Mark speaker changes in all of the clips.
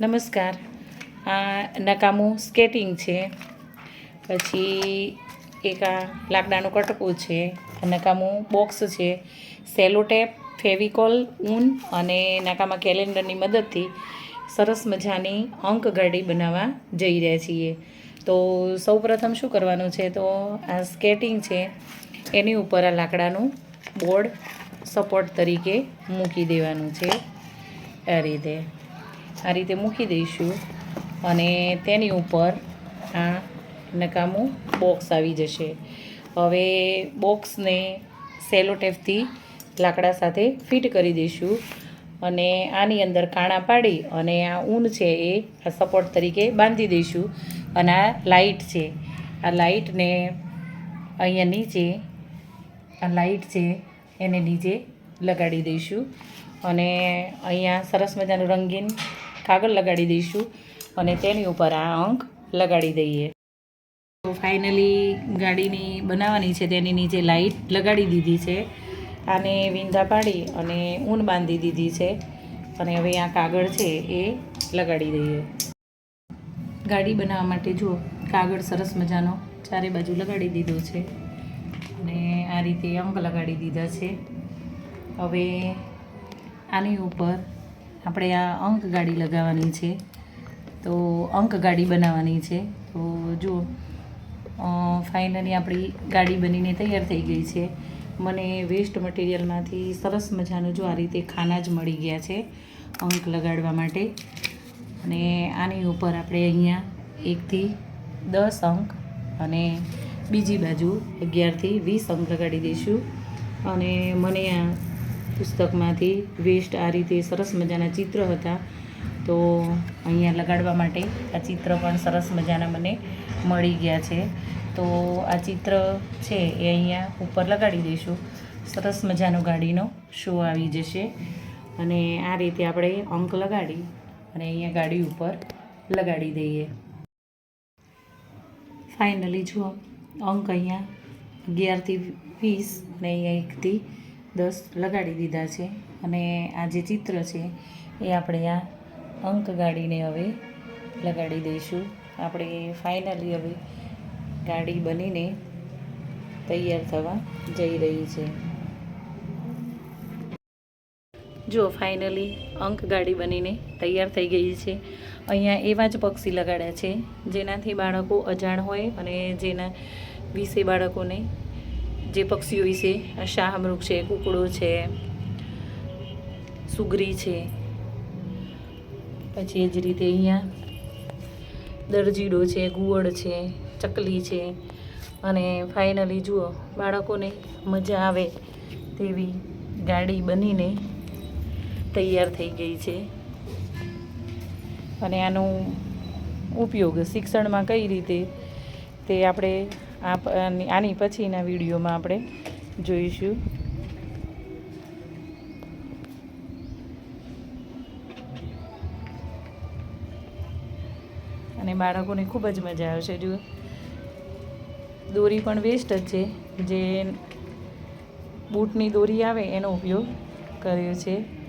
Speaker 1: નમસ્કાર. આ નકામું સ્કેટિંગ છે. પછી એક આ લાકડાનું કટકું છે. નકામું બોક્સ છે. સેલો ટેપ, ફેવિકોલ, ઊન અને નકામા કેલેન્ડરની મદદથી સરસ મજાની અંક ગાડી બનાવવા જઈ રહ્યા છીએ. તો સૌપ્રથમ શું કરવાનું છે? તો આ સ્કેટિંગ છે. એની ઉપર આ લાકડાનું બોર્ડ સપોર્ટ તરીકે મૂકી દેવાનું છે. આ રીતે. આ રીતે મૂકી દઈશું અને તેની ઉપર આ નકામું બોક્સ આવી જશે. હવે બોક્સને સેલો ટેપથી લાકડા સાથે ફિટ કરી દઈશું અને આની અંદર કાણા પાડી અને આ ઊન છે એ સપોર્ટ તરીકે બાંધી દઈશું અને આ લાઇટ છે. આ લાઇટને અહીંયા નીચે, આ લાઇટ છે એને નીચે લગાડી દઈશું. અને અહીંયા સરસ મજાનું રંગીન કાગળ લગાડી દઈશું અને તેની ઉપર આ અંક લગાડી દઈએ. તો ફાઇનલી ગાડીની બનાવવાની છે, તેની નીચે લાઇટ લગાડી દીધી છે. આને વિંધા પાડી અને ઊન બાંધી દીધી છે. અને હવે આ કાગળ છે એ લગાડી દઈએ. ગાડી બનાવવા માટે જુઓ, કાગળ સરસ મજાનો ચારે બાજુ લગાડી દીધો છે. અને આ રીતે અંક લગાડી દીધા છે. હવે આની ઉપર આપણે આ અંક ગાડી લગાવવાની છે. તો અંક ગાડી બનાવવાની છે. તો જુઓ ફાઇનલી આપણી ગાડી બનીને તૈયાર થઈ ગઈ છે. મને વેસ્ટ મટીરિયલમાંથી સરસ મજાનું જો આ રીતે ખાના જ મળી ગયા છે અંક લગાડવા માટે. અને આની ઉપર આપણે અહીંયા એકથી દસ અંક અને બીજી બાજુ અગિયારથી વીસ અંક લગાડી દઈશું. અને મને આ પુસ્તકમાંથી વેસ્ટ આ રીતે સરસ મજાના ચિત્ર હતા. તો અહીંયા લગાડવા માટે આ ચિત્ર પણ સરસ મજાના મને મળી ગયા છે. તો આ ચિત્ર છે એ અહીંયા ઉપર લગાડી દઈશું. સરસ મજાનો ગાડીનો શો આવી જશે. અને આ રીતે આપણે અંક લગાડી અને અહીંયા ગાડી ઉપર લગાડી દઈએ. ફાઇનલી જુઓ અંક અહીંયા અગિયારથી વીસ અને અહીંયા એકથી દસ લગાડી દીધા છે અને આ જે ચિત્ર છે એ આપણે આ અંક ગાડીને હવે લગાડી દઈશું. આપણે ફાઇનલી હવે ગાડી બનીને તૈયાર થવા જઈ રહી છે. જો ફાઇનલી અંક ગાડી બનીને તૈયાર થઈ ગઈ છે. અહીંયા એવા જ પક્ષી લગાડ્યા છે જેનાથી બાળકો અજાણ હોય અને જેના વિશે બાળકોને જે પક્ષીઓ વિશે શાહમૃગ છે, કુકડો છે, સુગરી છે. પછી એ જ રીતે અહીંયા દરજીડો છે, ગુવડ છે, ચકલી છે. અને ફાઇનલી જુઓ, બાળકોને મજા આવે તેવી ગાડી બનીને તૈયાર થઈ ગઈ છે. અને આનો ઉપયોગ શિક્ષણમાં કઈ રીતે તે આપણે આપ આની પછીના વિડીયોમાં આપણે જોઈશું. અને બાળકોને ખૂબ જ મજા આવશે. જો દોરી પણ વેસ્ટ જ છે. જે બૂટની દોરી આવે, એનો ઉપયોગ કર્યો છે.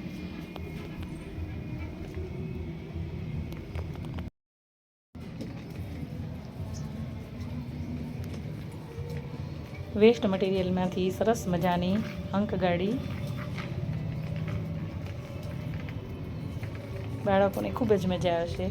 Speaker 1: વેસ્ટ મટીરિયલમાંથી સરસ મજાની અંકગાડી બાળકોને ખૂબ જ મજા આવશે.